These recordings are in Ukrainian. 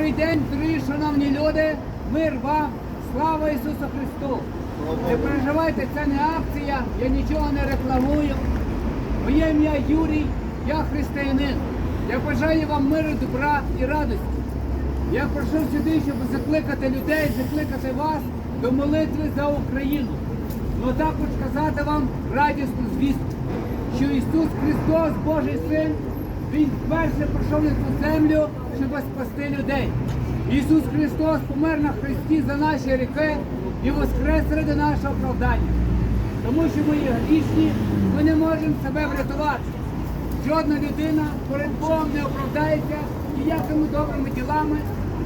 Добрий день, дорогі шановні люди, мир вам, слава Ісусу Христу! Не переживайте, це не акція, я нічого не рекламую. Моє ім'я Юрій, я християнин. Я бажаю вам миру, добра і радості. Я прийшов сюди, щоб закликати людей, закликати вас до молитви за Україну. Ну також сказати вам радісну звістку, що Ісус Христос, Божий Син, Він вперше прийшов на цю землю, щоб спасти людей. Ісус Христос помер на Христі за наші гріхи і воскрес ради нашого оправдання. Тому що ми є грішні, ми не можемо себе врятувати. Жодна людина перед Богом не оправдається ніякими добрими ділами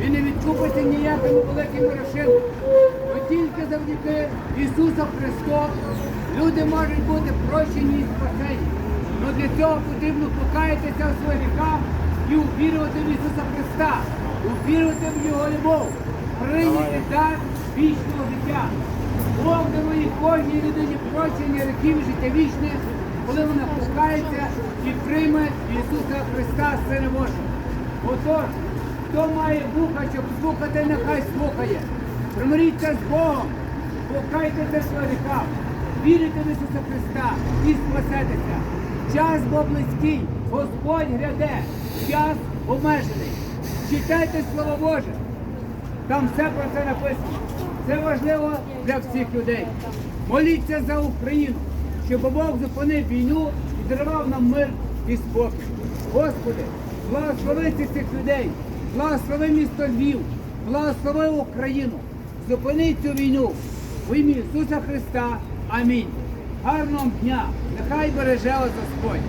і не відкупиться ніякими великими грошима. Бо тільки завдяки Ісусу Христу люди можуть бути прощені і спасені. Но для цього потрібно покаятися у своїх гріхах і увірувати в Ісуса Христа, увірувати в Його любов, прийняти дар вічного життя. Бог дарує кожній людині прощення і життя вічне, коли вона покається і прийме Ісуса Христа, Сина Божого. Отож, хто має вуха, щоб слухати, нехай слухає. Примиріться з Богом, покайтеся в своїх гріхах, вірите в Ісуса Христа і спасетеся. Час бо близький, Господь гряде, час обмежений. Читайте Слово Боже. Там все про це написано. Це важливо для всіх людей. Моліться за Україну, щоб Бог зупинив війну і дарував нам мир і спокій. Господи, благослови цих людей, благослови місто Львів, благослови Україну, зупини цю війну. В ім'я Ісуса Христа. Амінь. Гарного дня! Нехай береже вас Господь.